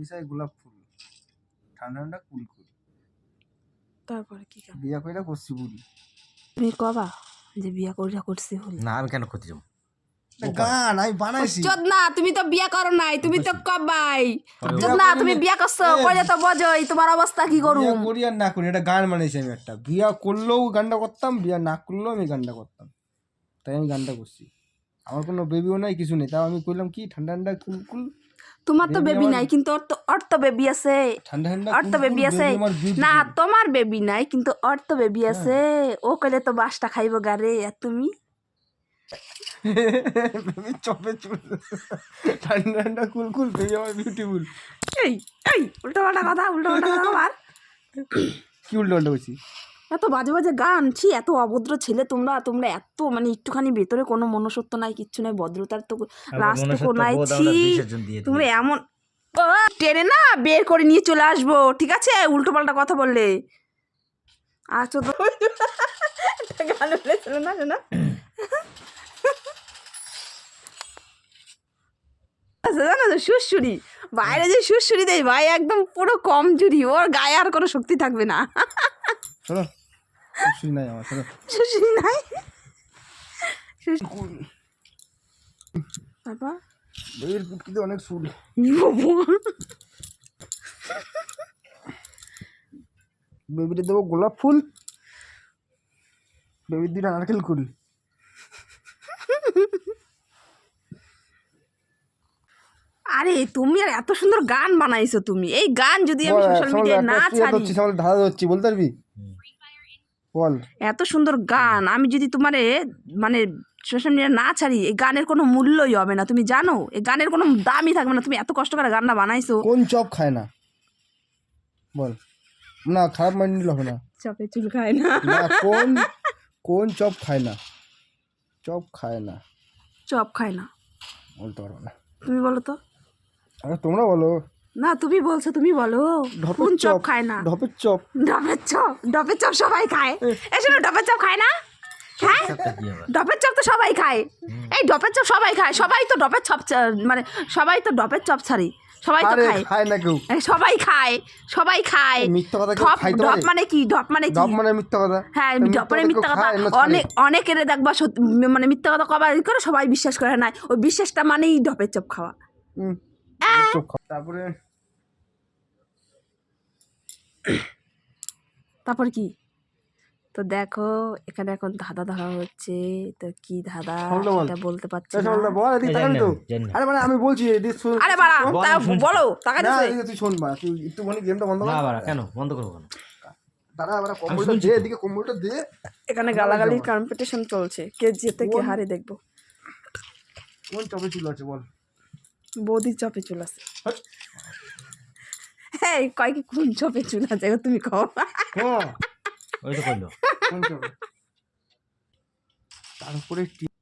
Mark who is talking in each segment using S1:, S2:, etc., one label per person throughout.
S1: বিষয়ে গোলাপ ফুল ঠান্ডা ঠান্ডা কুল কুল।
S2: তারপরে কি কেন
S1: বিয়া কইরা করছি বুড়ি
S2: তুমি কবা? যে বিয়া করিয়া করছি হল
S3: না আমি কেন করতে যাব
S1: গান আমি বানাইছি।
S2: চোদ না তুমি তো বিয়া করো নাই তুমি তো কবাই। চোদ না তুমি বিয়া করছ কইলে তো বোঝোই তোমার অবস্থা কি করু
S1: বিয়া করি আর না করি এটা গান বানাইছি আমি একটা। বিয়া করলেও গানটা করতাম বিয়া না করলেও আমি গানটা করতাম। তাই আমি গানটা করছি। আমার কোনো বেবিও নাই কিছু নেই। তাও আমি কইলাম কি ঠান্ডা ঠান্ডা কুল কুল
S2: তোমার তো বেবি নাই কিন্তু ওর তো ওর তো বেবি আছে। ওর তো বেবি আছে।
S1: আমার।
S2: না তোমার বেবি নাই কিন্তু ওর তো বেবি আছে। ও কইলে তো বাসটা খাইবো গারে আর তুমি?
S1: বেবি চপে চুল। ঠান্ডা ঠান্ডা কুল কুল বেবি আমার বিউটিফুল
S2: এই এই উল্টো পাল্টা কথা উল্টো পাল্টা কথা আবার।
S1: কি উল্টো উল্টো বলছি
S2: এত বাজে বাজে গান? ছি এত অভদ্র ছেলে তোমরা তোমরা এত মানে একটুখানি ভেতরে কোনো মনুষ্যত্ব নাই কিচ্ছু নাই ভদ্রতার তো লাস্ট কোনায়। ছি তোমরা এমন টেনে না বের করে নিয়ে চলে আসব ঠিক আছে? উল্টো পাল্টা কথা বললে। আচ্ছা তো গান বলেছিল না শোনা। জানো তো সুরসুরি। বাইরে যে সুরসুরি দেয় ভাই একদম পুরো কম জুড়ি ওর গায়ে আর কোনো শক্তি থাকবে না।
S1: শোনো নাই আমার
S2: সুরসুরি নাই তারপর
S1: বেবির পুটকিতে অনেক চুল বেবিতে দেবো গোলাপ ফুল বেবির দুটা নারকেল কুল
S2: আরে তুমি আর এত সুন্দর গান বানাইছো তুমি। এই গান যদি আমি সোশ্যাল মিডিয়ায় না ছাড়ি।
S1: ধারা হচ্ছি বলতে পারবি? বল।
S2: এত সুন্দর গান। আমি যদি তোমারে মানে সোশ্যাল মিডিয়া না ছাড়ি এই গানের কোনো মূল্যই হবে না। তুমি জানো এই গানের কোনো দামই থাকবে না। তুমি এত কষ্ট করে গানটা বানাইছো।
S1: কোন চপ খায় না? বল। না খারাপ মাইন্ড নিলে হবে না।
S2: চপে চুল খায় না।
S1: না কোন কোন চপ খায় না? চপ খায় না।
S2: চপ খায় না।
S1: বলতে পারব না।
S2: তুমি বলো তো।
S1: আরে তোমরা বলো।
S2: না তুমি বলছো তুমি বলো।
S1: ঢপের
S2: কোন চপ খায় না?
S1: ঢপের চপ।
S2: ডবের চপ ডবের চপ সবাই খায়। এসে ডবের চপ খায় না? হ্যাঁ? ডবের চপ তো সবাই খায়। এই ডবের চপ সবাই খায় সবাই তো ডবের চপ চা- মানে সবাই তো ডবের চপ ছাড়ি সবাই তো খায়।
S1: খায় না কেউ।
S2: সবাই খায় সবাই খায়।
S1: মিথ্যা কথা
S2: ঢপ
S1: খাইতে
S2: ঢপ মানে কি? ঢপ মানে কি?
S1: ঢপ মানে মিথ্যা কথা।
S2: হ্যাঁ
S1: তো
S2: ঢপ মানে মিথ্যা কথা? অনেক অনেকের দেখবা সত্যি মানে মিথ্যা কথা কবা ই করে সবাই বিশ্বাস করে। না ওই বিশ্বাসটা মানেই ডপের চপ খাওয়া।
S1: তারপরে
S2: তারপর কি? তো দেখো এখানে এখন ধাঁধা ধরা হচ্ছে। তো কি ধাঁধা? এটা বলতে পারছি না।
S1: বল এদিকে তাকাবি তো। আরে মানে আমি বলছি এদিকে শোন।
S2: আরে বাড়া তা বলো টাকা
S1: না এদিকে তুই শোন বা তুই একটুখানি গেমটা বন্ধ
S3: না বাড়া কেন? বন্ধ করব কেন?
S1: দাঁড়া এবার কম্বলটা দে এদিকে কম্বলটা দে।
S2: এখানে গালাগালির কম্পিটিশন চলছে। কে জিতে কে হারে দেখব।
S1: কোন চপে চুল আছে বল।
S2: বৌদির চপে চুল আছে। হ্যাঁ। কয় কি কোন চপে চুল আছে তুমি কও?
S1: হ্যাঁ
S3: ওই তো করল
S1: কোন তার উপরে টি-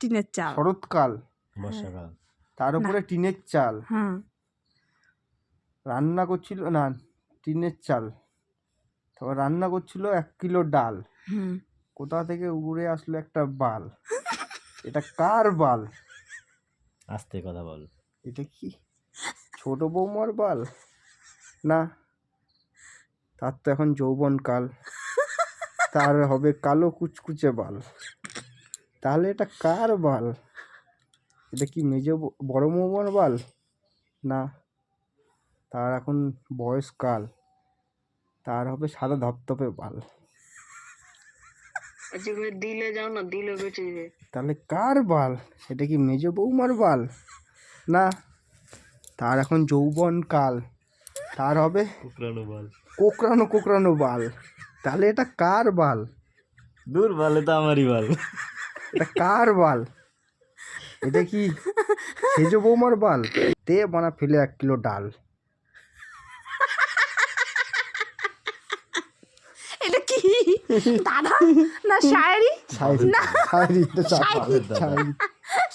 S2: টিনের চাল।
S1: শরৎকাল।
S3: বর্ষাকাল
S1: তার উপরে টিনের চাল।
S2: হুম
S1: রান্না করছিল না টিনের চাল। তারপর রান্না করছিল এক কিলো ডাল। কোথা থেকে উড়ে আসলো একটা বাল? এটা কার বাল?
S3: আস্তে কথা বল।
S1: এটা কি? ছোট বৌমার বাল? না। তার তো এখন যৌবন কাল। তার হবে কালো কুচকুচে বাল। তাহলে এটা কার বাল? এটা কি মেজ বড় বৌমার বাল? না। তার এখন বয়সকাল তার হবে সাদা ধপধপে বাল।
S4: দিলে যাও না দিলে বেঁচে যাবে
S1: তাহলে কার বাল? এটা কি মেজ বৌমার বাল? না তার এখন যৌবন কাল। তার হবে
S3: কুকরানো বল।
S1: কোকড়ানো কোকড়ানো বাল। তাহলে এটা কার বাল?
S3: দূর বলে তো আমারই বল।
S1: এটা কার বাল? এটা কি সেজ বৌমার বাল? তে বানা ফেলে এক কিলো ডাল
S2: এটা কি দাদা? না শায়েরি?
S1: শায়রি।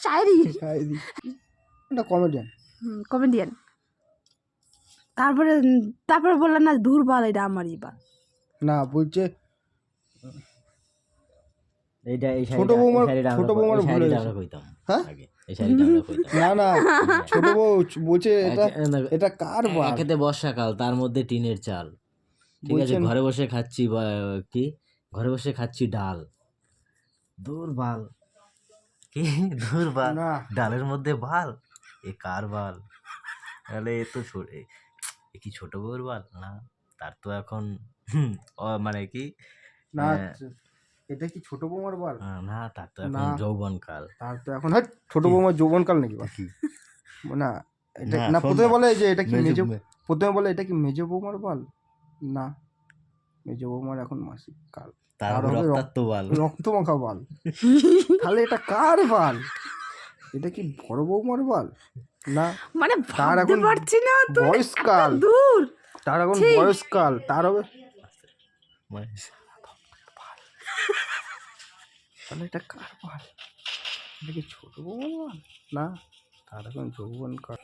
S1: শায়রি।
S2: শায়রি।
S1: এটা কমেডিয়ান
S2: কমেডিয়ান তারপরে তারপরে বললাম না দূর বাল এটা আমারই বাল
S1: না বলছে
S3: এইটা এই
S1: ছোট বৌমার- ছোট বৌমার ভুল হয়েছে।
S3: কইতাম।
S1: হ্যাঁ?
S3: আমরা
S1: না না ছোট বউ বলছে এটা এটা কার বাল?
S3: একেতে বর্ষাকাল তার মধ্যে টিনের চাল। ঠিক আছে
S1: বলছেন-
S3: ঘরে বসে খাচ্ছি বা- কি? ঘরে বসে খাচ্ছি ডাল। দূর বাল কি? দূর বাল
S1: না।
S3: ডালের মধ্যে বাল? এ কার বাল? তাহলে এ তো ছোট এ এ কি ছোট বউর বাল? না তার তো এখন হুম, মানে কি?
S1: না
S3: হ্যাঁ।
S1: এটা কি ছোট বৌমার বাল?
S3: আহ, না তার তো এখন
S1: না।
S3: যৌবন কাল
S1: তার তো এখন ছোট বৌমার যৌবনকাল নাকি বা না এটা
S3: না,
S1: না
S3: শোন
S1: প্রথমে
S3: না।
S1: বলে যে এটা কি
S3: মেজো-
S1: মেজো প্রথমে বলে এটা কি মেজো বৌমার বাল? না মেজো বৌমার এখন মাসিক কাল
S3: তার রক্তাক্ত বাল।
S1: রক্ত মাখা বাল। তাহলে এটা কার বাল? এটা কি বড় বৌমার বাল? না
S2: মানে
S1: তার এখন
S2: পারছি না
S1: বয়সকাল
S2: দূর।
S1: তার এখন বয়সকাল তার হবে
S3: মানে
S1: তাহলে এটা কার বাল? এটা কি ছোট বৌমার বাল? না তার এখন যৌবন কাল।